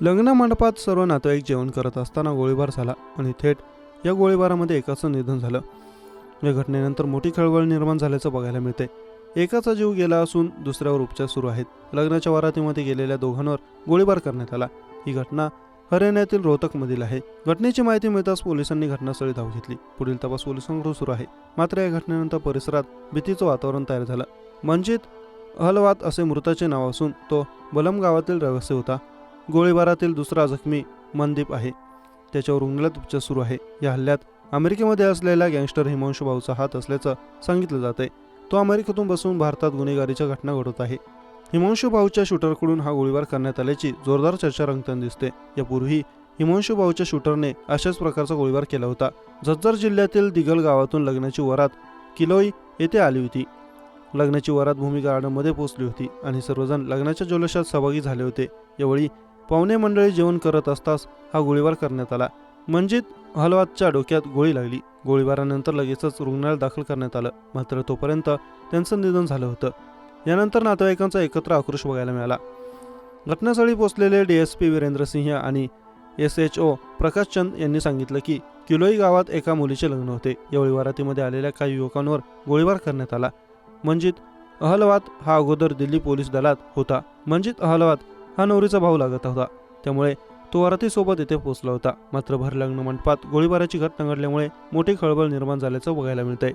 लग्न मंडपात सर्व नातेवाईक जेवण करत असताना गोळीबार झाला आणि थेट या गोळीबारामध्ये एकाचं निधन झालं. या घटनेनंतर मोठी खळबळ निर्माण झाल्याचं बघायला मिळते एकाचा जीव गेला असून दुसऱ्यावर उपचार सुरू आहेत. लग्नाच्या वारातीमध्ये गेलेल्या दोघांवर गोळीबार करण्यात आला. ही घटना हरियाणातील रोहतकमधील आहे. घटनेची माहिती मिळताच पोलिसांनी घटनास्थळी धाव घेतली. पुढील तपास पोलिसांकडून सुरू आहे. मात्र या घटनेनंतर परिसरात भीतीचं वातावरण तयार झालं. मंजित अहलवात असे मृताचे नाव असून तो बलम गावातील रहिवासी होता. गोळीबारातील दुसरा जखमी मनदीप आहे. त्याच्यावर रुग्णालयात उपचार सुरू आहे. या हल्ल्यात अमेरिकेमध्ये असलेला गँगस्टर हिमांशू भाऊचा हात असल्याचं सांगितलं जात आहे तो अमेरिकेतून बसून भारतात गुन्हेगारीच्या घटना घडत आहे. हिमांशू भाऊच्या शूटरकडून हा गोळीबार करण्यात आल्याची जोरदार चर्चा रंगताना दिसते यापूर्वी हिमांशू भाऊच्या शूटरने अशाच प्रकारचा गोळीबार केला होता. झज्जर जिल्ह्यातील दिगल गावातून लग्नाची वरात किलोई येथे आली होती. लग्नाची वरात भूमी गार्डनमध्ये पोहोचली होती आणि सर्वजण लग्नाच्या जल्लोषात सहभागी झाले होते. यावेळी पाहुणे मंडळी जेवण करत असताच हा गोळीबार करण्यात आला. म्हणजे हलवातच्या डोक्यात गोळी लागली. गोळीबारानंतर लगेचच रुग्णालयात दाखल करण्यात आलं. मात्र तोपर्यंत त्यांचं निधन झालं होतं. यानंतर नातेवाईकांचा एकत्र आक्रोश बघायला मिळाला. घटनास्थळी पोहोचलेले डीएसपी वीरेंद्र सिंह आणि एस एच ओ प्रकाशचंद यांनी सांगितलं की किलोई गावात एका मुलीचे लग्न होते. यावेळी वरातीमध्ये आलेल्या काही युवकांवर गोळीबार करण्यात आला. म्हणजे अहलवात हा अगोदर दिल्ली पोलीस दलात होता. म्हणजे अहलवात हा नवरीचा भाऊ लागत होता. त्यामुळे तो आरतीसोबत येथे पोहोचला होता. मात्र भर लग्न मंडपात गोळीबाराची घटना घडल्यामुळे मोठी खळबळ निर्माण झाल्याचं बघायला मिळतंय.